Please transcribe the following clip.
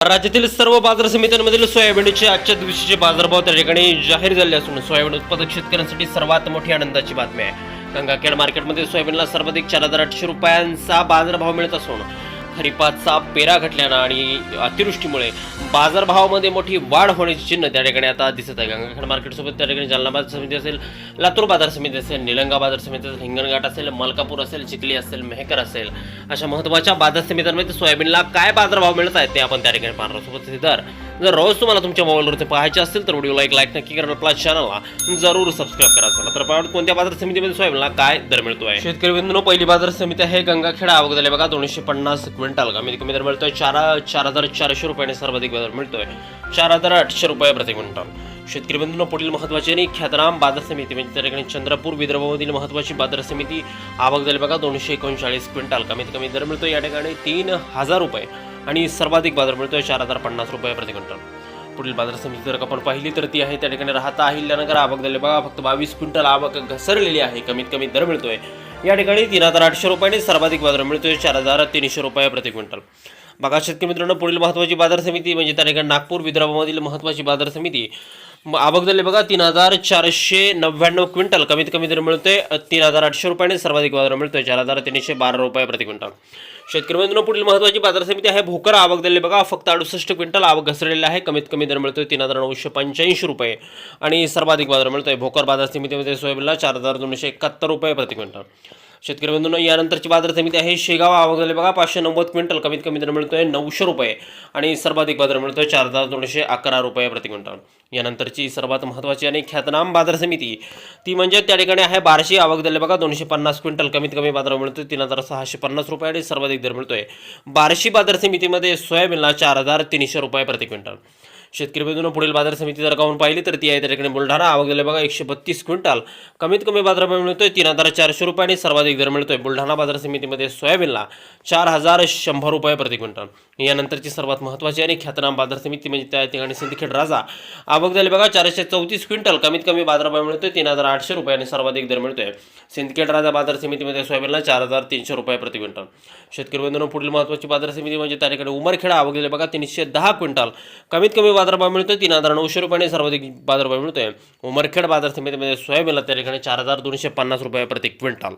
राज्यातील सर्व बाजार समित्यांमधील सोयाबीनचे आजच्या दिवशीचे बाजारभाव त्या ठिकाणी जाहीर झाले असून सोयाबीन उत्पादक शेतकऱ्यांसाठी सर्वात मोठी आनंदाची बातमी आहे. गंगाखेड मार्केटमध्ये सोयाबीनला सर्वाधिक चार हजार आठशे रुपयांचा बाजारभाव मिळत असून खरीपाचा पेरा घटल्यानं आणि अतिवृष्टीमुळे बाजारभावामध्ये मोठी वाढ होण्याची चिन्ह त्या ठिकाणी आता दिसत आहे. गंगाखेड मार्केटसोबत त्या ठिकाणी जालना बाजार समिती असेल लातूर बाजार समिती असेल निलंगा बाजार समिती असेल हिंगणघाट असेल मलकापूर असेल चिखली असेल मेहकर असेल अशा महत्त्वाच्या बाजार समित्यांमध्ये सोयाबीनला काय बाजारभाव मिळत आहेत ते आपण त्या ठिकाणी पाहणार सोबत दर जर रोज तुम्हाला तुमच्या मोबाईलवरती पाहायचे असतील तर व्हिडिओला एक लाईक नक्की करा आपल्या चॅनलला जरूर सबस्क्राईब करा चला. तर पाहूया कोणत्या बाजार समितीमध्ये सोयाबीनला काय दर मिळतो आहे शेतकरी बंधूंनो पहिली बाजार समिती आहे गंगाखेडा. आवक झाले बघा दोनशे पन्नास क्विंटल कमीत कमी दर मिळतोय. चार चार हजार चारशे रुपयाने सर्वाधिक बाजार मिळतोय. चार हजार आठशे रुपये प्रति क्विंटल. शेतकरी बंधूंनो पुढील महत्वाची आणि ख्यातनाम बाजार समिती म्हणजे त्या ठिकाणी चंद्रपूर विदर्भामधील महत्वाची बाजार समिती. आवक झाली बघा दोनशे एकोणचाळीस क्विंटल कमीत कमी दर मिळतो या ठिकाणी तीन हजार रुपये. आणि सर्वाधिक बाजार मिळतो आहे चार हजार पन्नास रुपये प्रति क्विंटल. पुढील बाजार समिती जर आपण पाहिली तर ती आहे त्या ठिकाणी राहता अहिल्यानगर आवक झाली. बघा फक्त बावीस क्विंटल आवक घसरलेली आहे. कमीत कमी दर मिळतोय. या ठिकाणी तीन हजार आठशे रुपयाने सर्वाधिक बाजार मिळतोय चार हजार तीनशे रुपये प्रति क्विंटल. बघा शेतकरी मित्रांनो पुढील महत्त्वाची बाजार समिती म्हणजे त्या ठिकाणी नागपूर विदर्भामधील महत्त्वाची बाजार समिती. आवक झाली बघा तीन हजार चारशे नव्याण्णव क्विंटल. कमीत कमी दर मिळतोय तीन हजार आठशे रुपयाने सर्वाधिक बाजार मिळतोय चार हजार तीनशे बारा रुपये प्रति क्विंटल. शेतकरी बंधूंना पुढील महत्त्वाची बाजार समिती आहे भोकर आवक दिली बघा फक्त अडुसष्ट क्विंटल आवक घसरलेली आहे कमीत कमी दर मिळतोय तीन हजार नऊशे पंच्याऐंशी रुपये. आणि सर्वाधिक बाजार मिळतोय भोकर बाजार समितीमध्ये सोयाबीनला चार हजार दोनशे एकाहत्तर रुपये प्रति क्विंटल. शेतकरी बंधूंना यानंतरची बाजार समिती आहे. शेगाव आवक झाले बघा पाचशे नव्वद क्विंटल कमीत कमी दर मिळतोय नऊशे रुपये आणि सर्वाधिक बाजार मिळतोय चार हजार दोनशे अकरा रुपये प्रति क्विंटल. यानंतरची सर्वात महत्त्वाची आणि ख्यातनाम बाजार समिती ती म्हणजे त्या ठिकाणी आहे बारशी आवक झाले बघा दोनशे पन्नास क्विंटल कमीत कमी बाजार मिळतोय तीन हजार सहाशे पन्नास रुपये आणि सर्वाधिक दर मिळतोय. बारशी बाजार समितीमध्ये सोयाबीनला चार हजार तीनशे रुपये प्रति क्विंटल. शेतकरी बंधूंना पुढील बाजार समिती जर पाहून पाहिली तर ती आहे त्या ठिकाणी बुलढाणा. आवक झाले बघा एकशे बत्तीस क्विंटल. कमीत कमी बाजारभाव मिळतोय तीन हजार चारशे रुपये सर्वाधिक दर मिळतोय. बुलढाणा बाजार समितीमध्ये सोयाबीनला चार हजार शंभर रुपये प्रति क्विंटल. यानंतरची सर्वात महत्त्वाची आणि ख्यातनाम बाजार समिती म्हणजे त्या ठिकाणी सिंदखेड राजा. आवक झाली बघा चारशे चौतीस क्विंटल. कमीत कमी बाजारभाव मिळतोय तीन हजार आठशे रुपये आणि सर्वाधिक दर मिळतोय. सिंदखेड राजा बाजार समितीमध्ये सोयाबीनला चार हजार तीनशे रुपये प्रति क्विंटल. शेतकरी बंधूंना पुढील महत्त्वाची बाजार समिती म्हणजे त्या ठिकाणी उमरखेडा. आवक झाले बघा तीनशे दहा क्विंटल. कमीत कमी बाजारभाव मिळतोय तीन हजार नऊशे रुपयाने सर्वाधिक बाजारभाव मिळतोय. उमरखेड बाजार समितीमध्ये सोयाबीनला त्या ठिकाणी चार हजार दोनशे पन्नास रुपये प्रति क्विंटल.